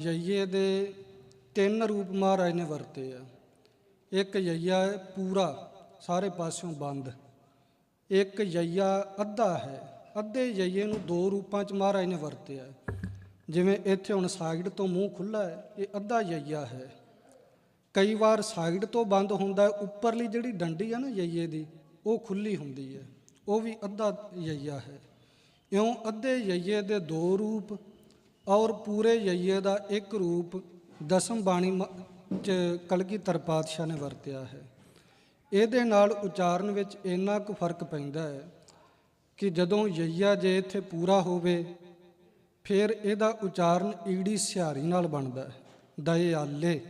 ਯਈਏ ਦੇ ਤਿੰਨ ਰੂਪ ਮਹਾਰਾਜ ਨੇ ਵਰਤੇ ਆ। ਇੱਕ ਯਈਆ ਹੈ ਪੂਰਾ, ਸਾਰੇ ਪਾਸਿਓਂ ਬੰਦ। ਇੱਕ ਯਈਆ ਅੱਧਾ ਹੈ। ਅੱਧੇ ਯਈਏ ਨੂੰ ਦੋ ਰੂਪਾਂ ਚ ਮਹਾਰਾਜ ਨੇ ਵਰਤਿਆ ਜਿਵੇਂ ਇੱਥੇ ਹੁਣ ਸਾਈਡ ਤੋਂ ਮੂੰਹ ਖੁੱਲਾ ਹੈ, ਇਹ ਅੱਧਾ ਯਈਆ ਹੈ। ਕਈ ਵਾਰ ਸਾਈਡ ਤੋਂ ਬੰਦ ਹੁੰਦਾ ਹੈ, ਉੱਪਰਲੀ ਜਿਹੜੀ ਡੰਡੀ ਆ ਨਾ ਯਈਏ ਦੀ, ਉਹ ਖੁੱਲੀ ਹੁੰਦੀ ਹੈ। ਉਹ ਵੀ ਅੱਧਾ ਯਈਆ ਹੈ। ਇਉਂ ਅੱਧੇ ਯਈਏ ਦੇ ਦੋ ਰੂਪ ਔਰ ਪੂਰੇ ਯਈਏ ਦਾ ਇੱਕ ਰੂਪ ਦਸਮ ਬਾਣੀ ਮ- ਚ ਕਲਗੀਧਰ ਪਾਤਸ਼ਾਹ ਨੇ ਵਰਤਿਆ ਹੈ। ਇਹਦੇ ਨਾਲ ਉਚਾਰਨ ਵਿੱਚ ਇੰਨਾ ਕੁ ਫ਼ਰਕ ਪੈਂਦਾ ਹੈ ਕਿ ਜਦੋਂ ਯਈਆ ਜੇ ਇੱਥੇ ਪੂਰਾ ਹੋਵੇ, ਫਿਰ ਇਹਦਾ ਉਚਾਰਨ ਈੜੀ ਸਿਹਾਰੀ ਨਾਲ ਬਣਦਾ ਹੈ। ਦਇਆਲੇ,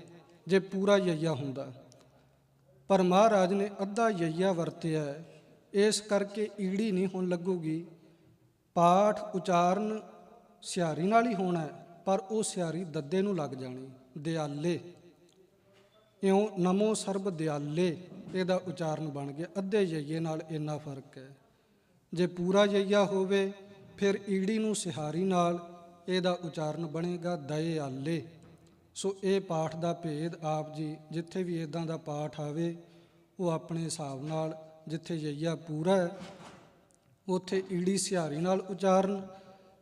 ਜੇ ਪੂਰਾ ਜਈਆ ਹੁੰਦਾ। ਪਰ ਮਹਾਰਾਜ ਨੇ ਅੱਧਾ ਯਈਆ ਵਰਤਿਆ ਹੈ। ਇਸ ਕਰਕੇ ਈੜੀ ਨਹੀਂ ਹੋਣ ਲੱਗੂਗੀ। ਪਾਠ ਉਚਾਰਨ ਸਿਹਾਰੀ ਨਾਲ ਹੀ ਹੋਣਾ ਪਰ ਉਹ ਸਿਹਾਰੀ ਦੱਦੇ ਨੂੰ ਲੱਗ ਜਾਣੀ। ਦਿਆਲੇ। ਇਉਂ ਨਮੋ ਸਰਬ ਦਿਆਲੇ, ਇਹਦਾ ਉਚਾਰਨ ਬਣ ਗਿਆ। ਅੱਧੇ ਜਈਏ ਨਾਲ ਇੰਨਾ ਫ਼ਰਕ ਹੈ। ਜੇ ਪੂਰਾ ਜਈਆ ਹੋਵੇ, ਫਿਰ ਈੜੀ ਨੂੰ ਸਿਹਾਰੀ ਨਾਲ ਇਹਦਾ ਉਚਾਰਨ ਬਣੇਗਾ ਦਇਆਲੇ। ਸੋ ਇਹ ਪਾਠ ਦਾ ਭੇਦ ਆਪ ਜੀ, ਜਿੱਥੇ ਵੀ ਇਦਾਂ ਦਾ ਪਾਠ ਆਵੇ, ਉਹ ਆਪਣੇ ਹਿਸਾਬ ਨਾਲ ਜਿੱਥੇ ਜਈਆ ਪੂਰਾ ਹੈ, ਉਥੇ ਈੜੀ ਸਿਹਾਰੀ ਨਾਲ ਉਚਾਰਨ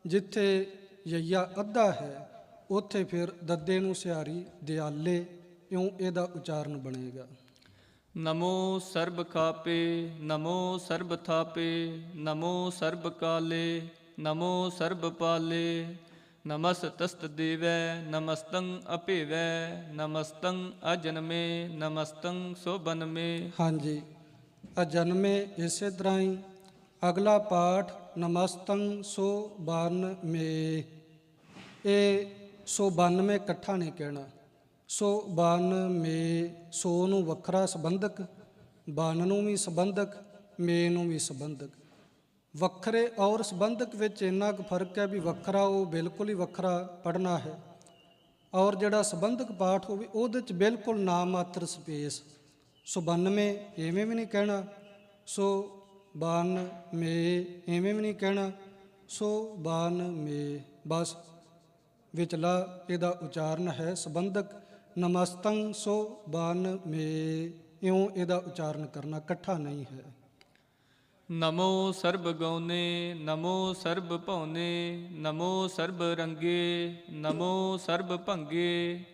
ਜਿੱਥੇ ਯਈਆ ਅੱਧਾ ਹੈ ਉਥੇ ਫਿਰ ਦੱਦੇ ਨੂੰ ਸਿਹਾਰੀ ਦਿਆਲੇ ਇਉਂ ਇਹਦਾ ਉਚਾਰਨ ਬਣੇਗਾ। ਨਮੋ ਸਰਬ ਖਾਪੇ ਨਮੋ ਸਰਬ ਥਾਪੇ ਨਮੋ ਸਰਬ ਕਾਲੇ ਨਮੋ ਸਰਬ ਪਾਲੇ। ਨਮਸਤਸਤ ਦੇਵੈ ਨਮਸਤੰ ਅਭੇਵੈ ਨਮਸਤੰ ਅਜਨਮੇ ਨਮਸਤੰ ਸੋਬਨਮੇ ਹਾਂਜੀ ਅਜਨਮੇ ਇਸੇ ਤਰ੍ਹਾਂ ਹੀ ਅਗਲਾ ਪਾਠ ਨਮਸਤੰ ਸੋ ਬਨ ਮੇ। ਇਹ ਸੋ 92 ਇਕੱਠਾ ਨਹੀਂ ਕਹਿਣਾ। ਸੋ ਬਨ ਮੇ, ਸੋ ਨੂੰ ਵੱਖਰਾ ਸੰਬੰਧਕ, ਬਨ ਨੂੰ ਵੀ ਸੰਬੰਧਕ, ਮੇ ਨੂੰ ਵੀ ਸੰਬੰਧਕ। ਵੱਖਰੇ ਔਰ ਸੰਬੰਧਕ ਵਿੱਚ ਇੰਨਾ ਕੁ ਫ਼ਰਕ ਹੈ ਵੀ ਵੱਖਰਾ ਉਹ ਬਿਲਕੁਲ ਹੀ ਵੱਖਰਾ ਪੜਨਾ ਹੈ। ਔਰ ਜਿਹੜਾ ਸੰਬੰਧਕ ਪਾਠ ਹੋਵੇ, ਉਹਦੇ ਚ ਬਿਲਕੁਲ ਨਾ ਮਾਤਰ ਸਪੇਸ। ਸੋ 92 ਐਵੇਂ ਵੀ ਨਹੀਂ ਕਹਿਣਾ। ਸੋ ਬਾਨ ਮੇ, ਐਵੇਂ ਵੀ ਨਹੀਂ ਕਹਿਣਾ, ਸੋ ਬਾਨ ਮੇ, ਬਸ। ਵਿਚਲਾ ਇਹਦਾ ਉਚਾਰਨ ਹੈ ਸੰਬੰਧਕ, ਨਮਸਤੰ ਸੋ ਬਾਨ ਮੇ। ਇਉਂ ਇਹਦਾ ਉਚਾਰਨ ਕਰਨਾ ਇਕੱਠਾ ਨਹੀਂ ਹੈ। ਨਮੋ ਸਰਬ ਗਉਨੇ, ਨਮੋ ਸਰਬ ਭਉਨੇ, ਨਮੋ ਸਰਬ ਰੰਗੇ, ਨਮੋ ਸਰਬ ਭੰਗੇ